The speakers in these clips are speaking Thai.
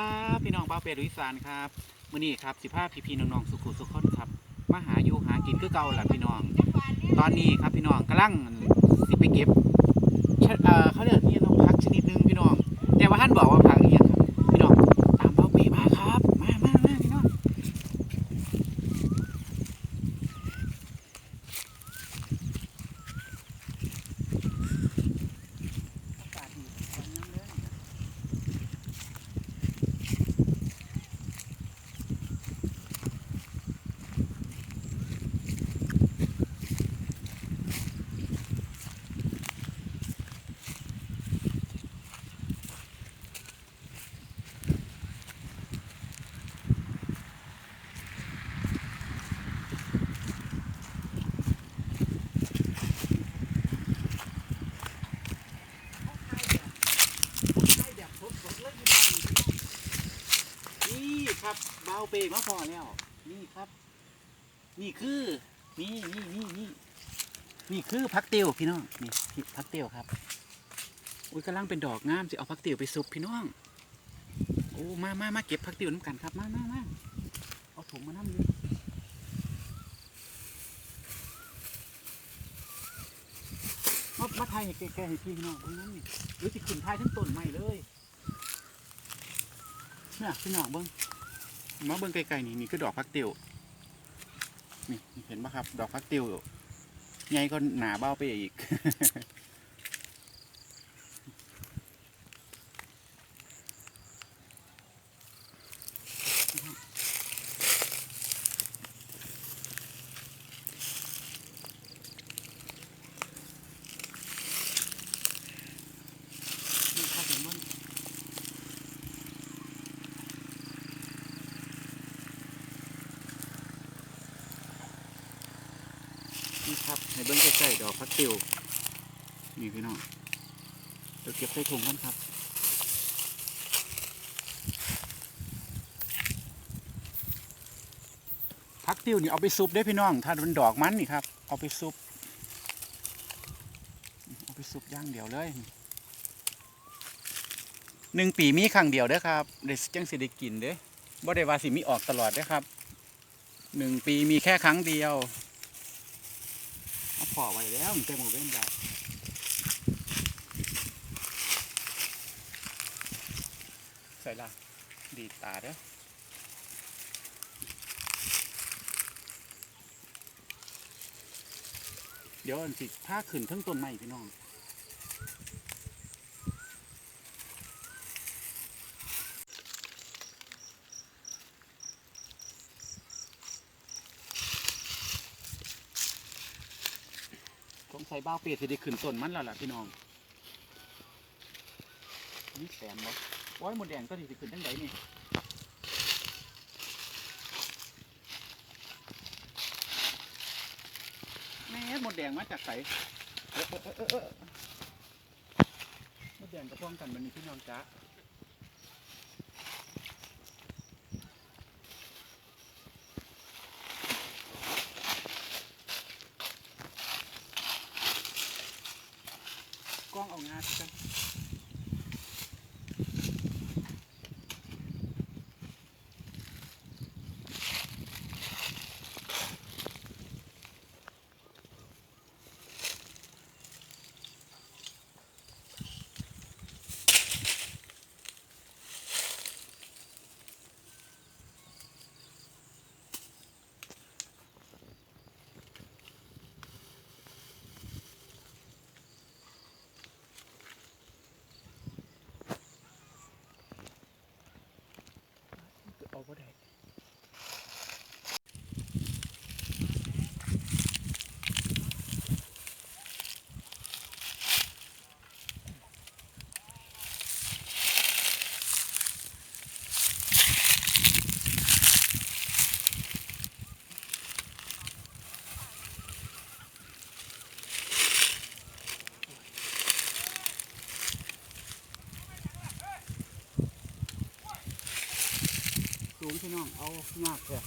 ครับพี่น้องบ้าเป็ดลุยสานครับมื่อนี้ครับสิบห้าพี่พี่น้องๆสุขุสุขคนครับมาหาอยู่หากินคือเก่าแหละพี่น้อง ตอนนี้ครับพี่น้องกำลังสิไปเก็บเอ่อเขาเรียกนี่ต้องพักชนิดหนึงพี่น้อง แต่ว่าท่านบอกว่าพักอีกอย่างครับพี่น้องตามบ้าวเป็ดมาครับ มามามาพี่น้องอากาศดีขอน้ำเด้อ นี่ครับ เบาเปมาพอแล้ว นี่ครับ นี่คือนี่นี่นี่นี่นี่คือพักเตียวพี่น้องนี่พักเตียวครับอุ้ยกำลังเป็นดอกงามสิเอาพักเตียวไปซุปพี่น้องโอ้มามามาเก็บพักเตียวน้ำกันครับมามามาเอาถุงมาน้ำเลยมามาไทยให้แก่ให้พี่น้องตรงนั้นนี่หรือสิขึ้นไทยทั้งต้นใหม่เลยเนี่ยพี่น้องเบิ้ง มาเบิ้งไกลๆนี่นี่คือดอกพักติวนี่เห็นปะครับ ดอกพักติวใหญ่ก็หนาเบ้าไปอีก นี่ครับเห็นมั้ย นี่ครับ ให้เบิ้งใกล้ๆดอกพักติวนี่พี่น้องเดี๋ยวเก็บใส่ถุงกันครับพักติวนี่เอาไปซุปได้พี่น้อง ถ้าเป็นดอกมันนี่ครับ เอาไปซุปเอาไปซุปย่างเดียวเลยหนึ่งปีมีครั้งเดียวเด้อครับเดี๋ยวจังสิได้กินเด้อบ่ได้ว่าสิมีออกตลอดเด้อครับหนึ่งปีมีแค่ครั้งเดียว เอาพอไว้แล้วมันเต็มหมดเว้นได้ใส่ละดีตาเด้อเดี๋ยวอันสิถ้าขึ้นทั้งต้นไม้พี่น้อง สงสัย บ้าวเปียสิได้ขึ้นต้นมันแล้วล่ะพี่น้องนี่แสนบ่โอ้ยหมดแดงก็สิขึ้นทั้งไหนี่แม่หมดแดงมาจากไสเออเออเออเออหมดแดงกระพ้องกันมันนี่พี่น้องจ้า ก้องเอางาสิกัน เอา บ่ได้ งพี่น้องเอามากเลย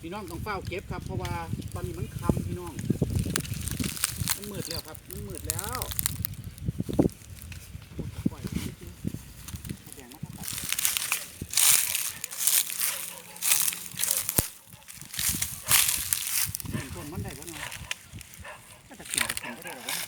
พี่น้องต้องเฝ้าเก็บครับ เพราะว่าตอนนี้มันคำพี่น้อง มันมืดแล้วครับ มันมืดแล้วโอ้ยปล่อยมันนิดนึงเอาแดงมาตัดกินต้นมันได้บ่เนาะถ้าจะกินก็กินก็ได้หรอวะ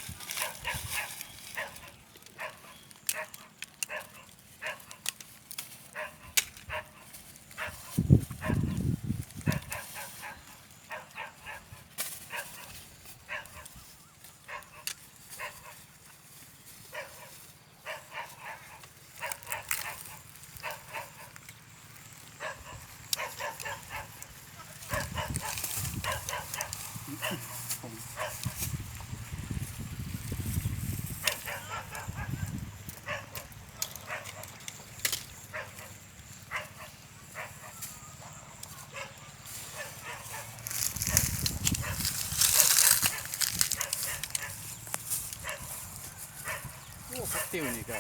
โวนี่ก็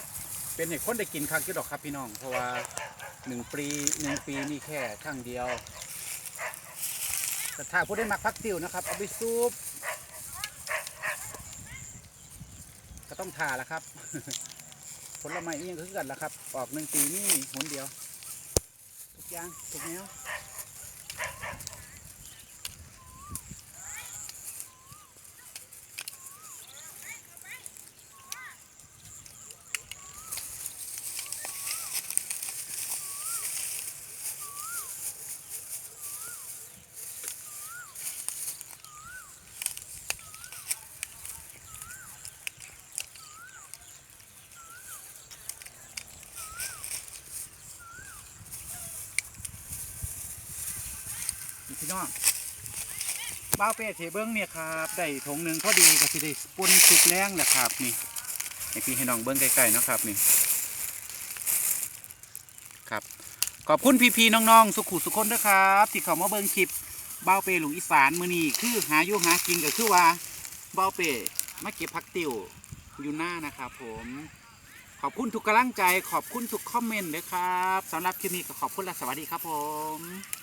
เป็นเหตุคนได้กินคักกี่ดอกครับพี่น้อง เพราะว่าหนึ่งปีหนึ่งปีมีแค่ครั้งเดียวแต่ถ้าผู้ได้มักพักติวนะครับ เอาไปซุปก็ต้องทาละครับผลไม้เองก็คือกันละครับ ออกหนึ่งปีนี่หนเดียว ทุกอย่าง ทุกแนว พี่น้องบ้าเป้เทเบิ้งเนี่ยครับได้ถงหนึ่งพอดีก็สิได้ปนสุกแรงแหละครับนี่ให้พี่ให้น้องเบิ้งใกล้ๆเนาะครับนี่ครับขอบคุณพี่ๆน้องๆสุขุสุขคนด้วยครับที่เขามาเบิ้งคลิปบ้าเป้หลุงอีสานมือนี้คือหาอยู่หากินก็คือว่าบ้าเป้มาเก็บผักติวอยู่หน้านะครับผมขอบคุณทุกกำลังใจขอบคุณทุกคอมเมนต์เลยครับสำหรับคลิปนี้ก็ขอบคุณและสวัสดีครับผม